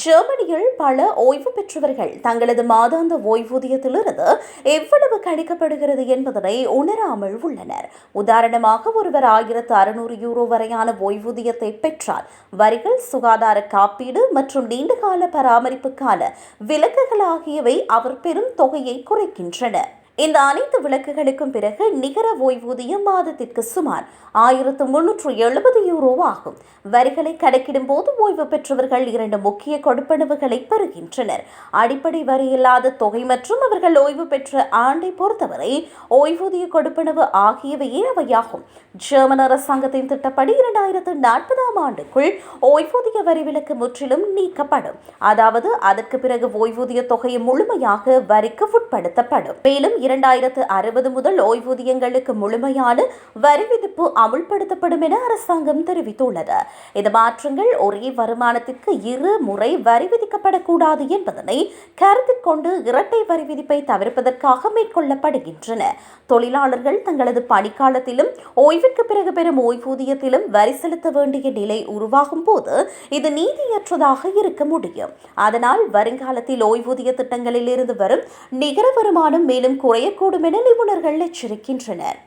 ஜெர்மனியில் பல ஓய்வு பெற்றவர்கள் தங்களது மாதாந்த ஓய்வூதியத்திலிருந்து எவ்வளவு கணிக்கப்படுகிறது என்பதனை உணராமல் உள்ளனர். உதாரணமாக ஒருவர் ஆயிரத்து அறுநூறு யூரோ வரையான ஓய்வூதியத்தை பெற்றால் வரிகள் சுகாதார காப்பீடு மற்றும் நீண்டகால பராமரிப்புக்கான விலக்குகள் ஆகியவை அவர் பெரும் தொகையை குறைக்கின்றன இந்த அனைத்து விலக்குகளுக்கும் பிறகு நிகர ஓய்வூதியம் மாதத்திற்கு சுமார் ஆயிரத்து முன்னூற்று எழுபது யூரோ ஆகும். வரிகளை கணக்கிடும் போது ஓய்வு பெற்றவர்கள் இரண்டு முக்கிய கொடுப்பனவுகளை பெறுகின்றனர். அடிப்படை வரி இல்லாத தொகை மற்றும் அவர்கள் ஓய்வு பெற்ற ஆண்டை பொறுத்தவரை ஓய்வூதிய கொடுப்பனவு ஆகியவையே அவையாகும். ஜெர்மன் அரசாங்கத்தின் திட்டப்படி இரண்டாயிரத்து நாற்பதாம் ஆண்டுக்குள் ஓய்வூதிய வரி விலக்கு முற்றிலும் நீக்கப்படும். அதாவது அதற்கு பிறகு ஓய்வூதிய தொகை முழுமையாக வரிக்கு உட்படுத்தப்படும். மேலும் இரண்டாயிரத்து அறுபது முதல் ஓய்வூதியங்களுக்கு முழுமையான வரி விதிப்பு அமுல்படுத்தப்படும் என அரசாங்கம் தெரிவித்துள்ளது. இந்த மாற்றங்கள் ஒரே வருமானத்திற்கு இரு முறை வரி விதிக்கப்படக்கூடாது என்பதனை கருத்தில் கொண்டு இரட்டை வரி விதிப்பை தவிர்ப்பதற்காக மேற்கொள்ளப்படுகின்றன. தொழிலாளர்கள் தங்களது பணிக்காலத்திலும் ஓய்விற்கு பிறகு பெறும் ஓய்வூதியத்திலும் வரி செலுத்த வேண்டிய நிலை உருவாகும் போது இது நீதியற்றதாக இருக்க முடியும். அதனால் வருங்காலத்தில் ஓய்வூதிய திட்டங்களில் இருந்து வரும் நிகர வருமானம் மேலும் குறையக்கூடும் என நிபுணர்கள் எச்சரிக்கின்றனர்.